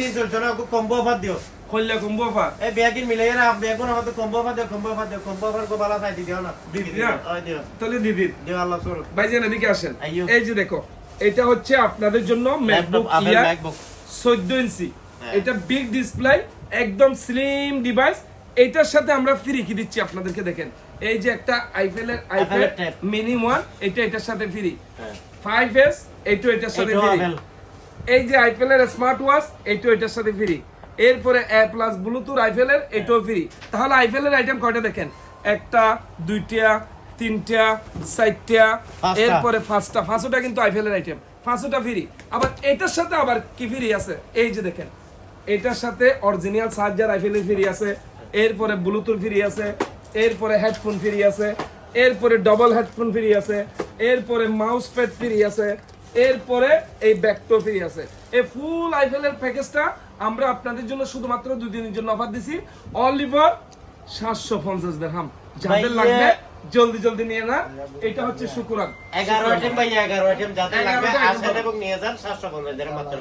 দিন চলছে না কম্বো অফার দিও। কল্যা কম্বো অফার এই বেগিন মিলে না বেগুন আমাদের কম্বো অফার দিও কম্বো অফার দিও কম্বো অফার কো বালা চাই দিও না। দি দিও? তাহলে দিদির দিও। আল্লাহ সুর ভাইজান এদিকে আসেন। এই যে দেখো এটা হচ্ছে আপনাদের জন্য ম্যাকবুক ইয়ার 14 ইঞ্চি। হ্যাঁ। এটা বিগ ডিসপ্লে একদম স্লিম ডিভাইস এটার সাথে আমরা ফ্রি কি দিচ্ছি আপনাদেরকে দেখেন। এই যে একটা আইফেলের tab। মিনি ওয়ান এটা এটার সাথে ফ্রি ফাইভ এস এটা এটার সাথে ফ্রি এই যে আইফেলের স্মার্ট ওয়াচ এটা এটার সাথে ফ্রি এরপরে এ প্লাস ব্লুটুথ আইফেলের এটাও ফ্রি তাহলে আইফেলের আইটেম কয়টা দেখেন? একটা দুইটা তিনটা চারটা এরপরে পাঁচটা। পাঁচটা কিন্তু আইফেলের আইটেম পাঁচটা ফ্রি আবার এটার সাথে আবার কি ফ্রি আছে? এই যে দেখেন। এটার সাথে অরিজিনাল চার্জার আইফেলের ফ্রি আছে। এরপরে ব্লুটুথ ফ্রি আছে। এরপরে হেডফোন ফ্রি আছে। এরপরে ডবল হেডফোন ফ্রি আছে। এরপরে মাউস প্যাড ফ্রি আছে। এরপরে এই ব্যাকটো ফ্রি আছে। এই ফুল আইফেলের প্যাকেজটা আমরা আপনাদের জন্য শুধুমাত্র দুই দিনের জন্য অফার দিছি। অনলি ফর সাতশো পঞ্চাশ দেড়হাম যাদের লাগবে জলদি জলদি নিয়ে না। এটা হচ্ছে শুকুরান এগারো আইটেম ভাই এগারো আইটেম যাদের লাগবে আসেন এবং নিয়ে যান সাতশো পঞ্চাশ মাত্র।